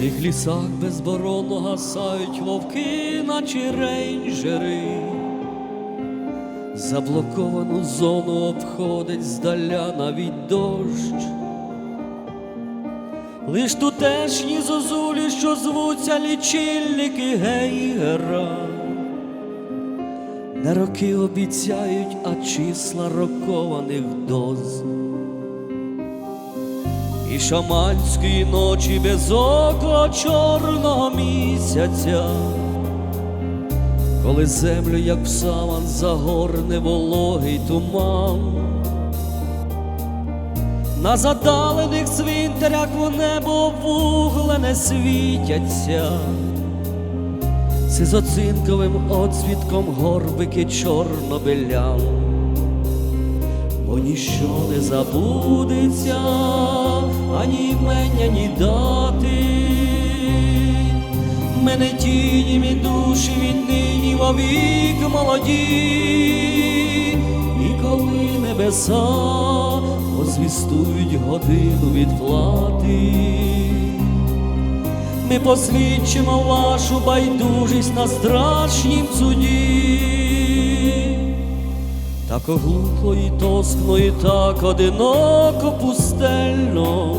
цих лісах безборонно гасають вовки, наче рейнджери. Заблоковану зону обходить здаля навіть дощ. Лиш тутешні зозулі, що звуться лічильники гейгера. Не роки обіцяють, а числа рокованих доз. І шаманської ночі без ока чорного місяця, коли землю, як в саван, загорне вологий туман, на задалених цвинтарях в небо вуглене світяться, сизоцинковим оцвітком горбики чорнобилян бо ніщо не забудеться, ані імення, ні дати. Мене тіні мій душі віднині вовік молоді, і коли небеса озвістують годину відплати, ми посвідчимо вашу байдужість на страшнім суді. Так оглухло і тоскно, і так одиноко пустельно,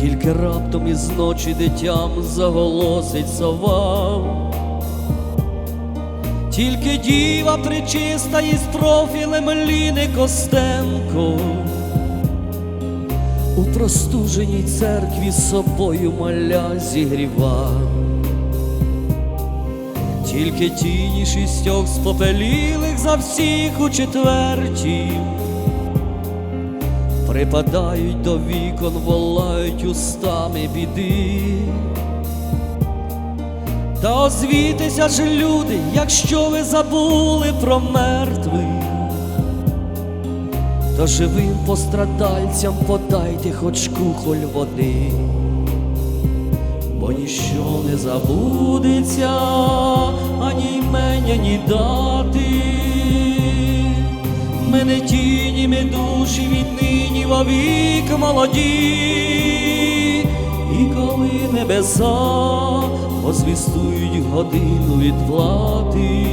тільки раптом із ночі дитям заголосить сова, тільки діва причиста із профілем Ліни Костенко, у простуженій церкві собою маля зігріва. Тільки тіні шістьох спопелілих за всіх у четверті. Припадають до вікон, волають устами біди. Та озвітися ж, люди, якщо ви забули про мертвих, то живим пострадальцям подайте хоч кухоль води бо ніщо не забудеться, ані імення, ні дати. Мене тіні, ми душі віднині вовік молоді, і коли небеса озвістують годину відплати,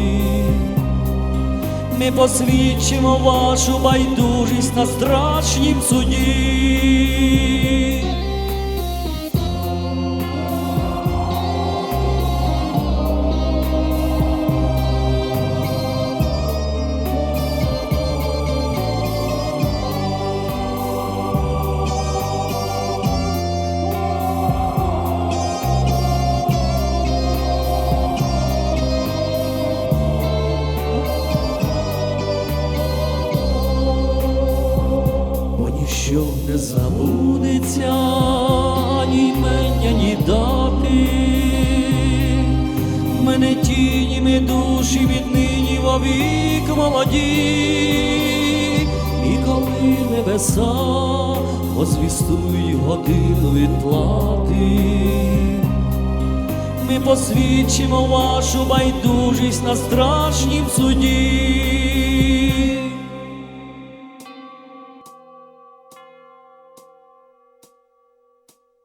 ми посвідчимо вашу байдужість на страшнім суді. Ніщо не забудеться, ні імення, ні дати. Мене тіні, ми душі віднині вовік молоді, і коли небеса озвістують годину відплати. Ми посвідчимо вашу байдужість на страшнім суді.